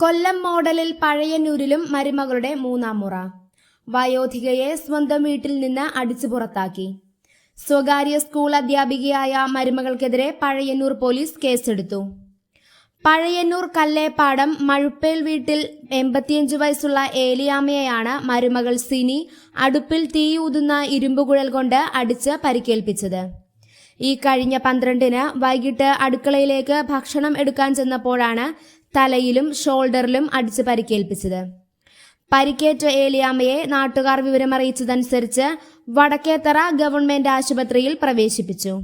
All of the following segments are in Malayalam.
കൊല്ലം മോഡലിൽ പഴയന്നൂരിലും മരുമകളുടെ മൂന്നാം മുറ. വയോധികയെ സ്വന്തം വീട്ടിൽ നിന്ന് അടിച്ചു പുറത്താക്കി. സ്വകാര്യ സ്കൂൾ അധ്യാപികയായ മരുമകൾക്കെതിരെ പഴയന്നൂർ പോലീസ് കേസെടുത്തു. പഴയന്നൂർ കല്ലേപ്പാടം മഴുപ്പേൽ വീട്ടിൽ എൺപത്തിയഞ്ച് വയസ്സുള്ള ഏലിയാമ്മയെയാണ് മരുമകൾ സിനി അടുപ്പിൽ തീയൂതുന്ന ഇരുമ്പുകുഴൽ കൊണ്ട് അടിച്ച് പരിക്കേൽപ്പിച്ചത്. ഈ കഴിഞ്ഞ പന്ത്രണ്ടിന് വൈകിട്ട് അടുക്കളയിലേക്ക് ഭക്ഷണം എടുക്കാൻ ചെന്നപ്പോഴാണ് തലയിലും ഷോൾഡറിലും അടിച്ച് പരിക്കേൽപ്പിച്ചത്. പരിക്കേറ്റ ഏലിയാമ്മയെ നാട്ടുകാർ വിവരമറിയിച്ചതനുസരിച്ച് വടക്കേത്തറ ഗവൺമെന്റ് ആശുപത്രിയിൽ പ്രവേശിപ്പിച്ചു.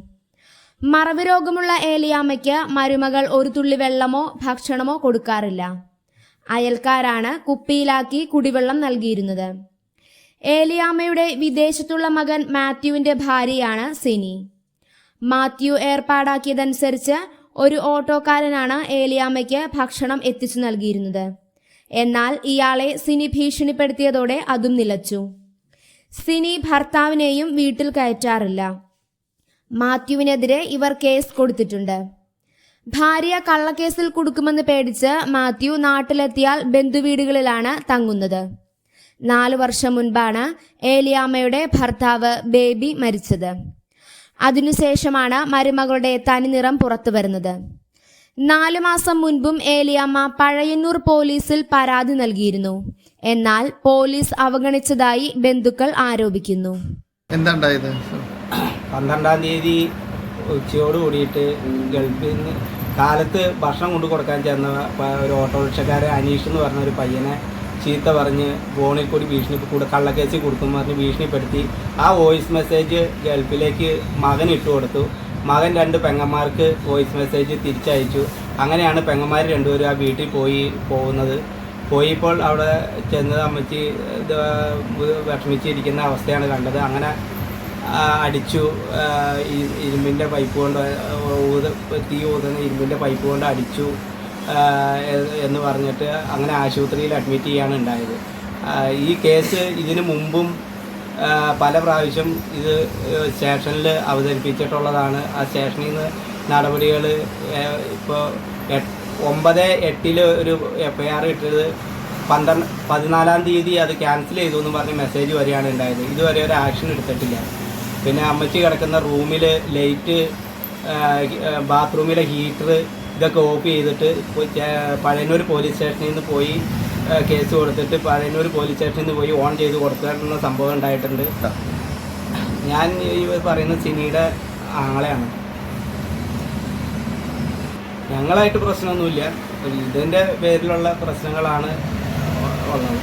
മറവ് രോഗമുള്ള ഏലിയാമ്മയ്ക്ക് മരുമകൾ ഒരു തുള്ളി വെള്ളമോ ഭക്ഷണമോ കൊടുക്കാറില്ല. അയൽക്കാരാണ് കുപ്പിയിലാക്കി കുടിവെള്ളം നൽകിയിരുന്നത്. ഏലിയാമ്മയുടെ വിദേശത്തുള്ള മകൻ മാത്യുവിന്റെ ഭാര്യയാണ് സിനി. മാത്യു ഏർപ്പാടാക്കിയതനുസരിച്ച് ഒരു ഓട്ടോക്കാരനാണ് ഏലിയാമ്മയ്ക്ക് ഭക്ഷണം എത്തിച്ചു നൽകിയിരുന്നത്. എന്നാൽ ഇയാളെ സിനി ഭീഷണിപ്പെടുത്തിയതോടെ അതും നിലച്ചു. സിനി ഭർത്താവിനെയും വീട്ടിൽ കയറ്റാറില്ല. മാത്യുവിനെതിരെ ഇവർ കേസ് കൊടുത്തിട്ടുണ്ട്. ഭാര്യ കള്ളക്കേസിൽ കൊടുക്കുമെന്ന് പേടിച്ച് മാത്യു നാട്ടിലെത്തിയാൽ ബന്ധുവീടുകളിലാണ് തങ്ങുന്നത്. നാലു വർഷം മുൻപാണ് ഏലിയാമ്മയുടെ ഭർത്താവ് ബേബി മരിച്ചത്. അതിനുശേഷമാണ് മരുമകളുടെ തനിനിറം പുറത്തു വരുന്നത്. നാലു മാസം മുൻപും ഏലിയമ്മ പഴയന്നൂർ പോലീസിൽ പരാതി നൽകിയിരുന്നു. എന്നാൽ പോലീസ് അവഗണിച്ചതായി ബന്ധുക്കൾ ആരോപിക്കുന്നു. പന്ത്രണ്ടാം തീയതി ഉച്ചയോട് കൂടിയിട്ട് ഗൾഫിൽ നിന്ന് കാലത്ത് ഭക്ഷണം കൊണ്ടു കൊടുക്കാൻ ചെന്ന ഒരു ഓട്ടോറിക്ഷക്കാരൻ അനീഷ് എന്ന് പറഞ്ഞ ഒരു പയ്യനെ ചീത്ത പറഞ്ഞ് ഫോണിൽ കൂടി ഭീഷണി കൂടെ കള്ളക്കേസിൽ കൊടുക്കും പറഞ്ഞ് ഭീഷണിപ്പെടുത്തി ആ വോയിസ് മെസ്സേജ് ഗൾഫിലേക്ക് മകൻ ഇട്ട് കൊടുത്തു. മകൻ രണ്ട് പെങ്ങന്മാർക്ക് വോയിസ് മെസ്സേജ് തിരിച്ചയച്ചു. അങ്ങനെയാണ് പെങ്ങന്മാർ രണ്ടുപേരും ആ വീട്ടിൽ പോയി പോകുന്നത്. പോയിപ്പോൾ അവിടെ ചെന്നത് അമ്മച്ചി വിഷമിച്ചിരിക്കുന്ന അവസ്ഥയാണ് കണ്ടത്. അങ്ങനെ അടിച്ചു. ഇരുമ്പിന്റെ പൈപ്പ് കൊണ്ട് ഊത തീ ഊതുന്ന ഇരുമ്പിന്റെ പൈപ്പ് കൊണ്ട് അടിച്ചു. എന്ന് പറഞ്ഞിട്ട് അങ്ങനെ ആശുപത്രിയിൽ അഡ്മിറ്റ് ചെയ്യാണ് ഉണ്ടായത്. ഈ കേസ് ഇതിനു മുമ്പും പല പ്രാവശ്യം ഇത് സ്റ്റേഷനിൽ അവതരിപ്പിച്ചിട്ടുള്ളതാണ്. ആ സ്റ്റേഷനിൽ നിന്ന് നടപടികൾ ഇപ്പോൾ ഒമ്പത് എട്ടിൽ ഒരു എഫ് ഐ ആർ ഇട്ടത്. പന്ത്രണ്ട് പതിനാലാം തീയതി അത് ക്യാൻസൽ ചെയ്തു എന്ന് പറഞ്ഞ മെസ്സേജ് വരെയാണ് ഉണ്ടായത്. ഇതുവരെ ഒരു ആക്ഷൻ എടുത്തിട്ടില്ല. പിന്നെ അമ്മച്ചി കിടക്കുന്ന റൂമിൽ ലൈറ്റ് ബാത്റൂമിലെ ഹീറ്റർ ഇതൊക്കെ ഓഫ് ചെയ്തിട്ട് പഴയന്നൂർ പോലീസ് സ്റ്റേഷനിൽ നിന്ന് പോയി കേസ് കൊടുത്തിട്ട് പഴയന്നൂർ പോലീസ് സ്റ്റേഷനിൽ നിന്ന് പോയി ഓൺ ചെയ്ത് കൊടുത്തിട്ടുള്ള സംഭവം ഉണ്ടായിട്ടുണ്ട്. ഞാൻ ഈ പറയുന്ന സിനിയുടെ ആളെയാണ്. ഞങ്ങളായിട്ട് പ്രശ്നമൊന്നുമില്ല. ഇതിന്റെ പേരിലുള്ള പ്രശ്നങ്ങളാണ് ഉള്ളത്.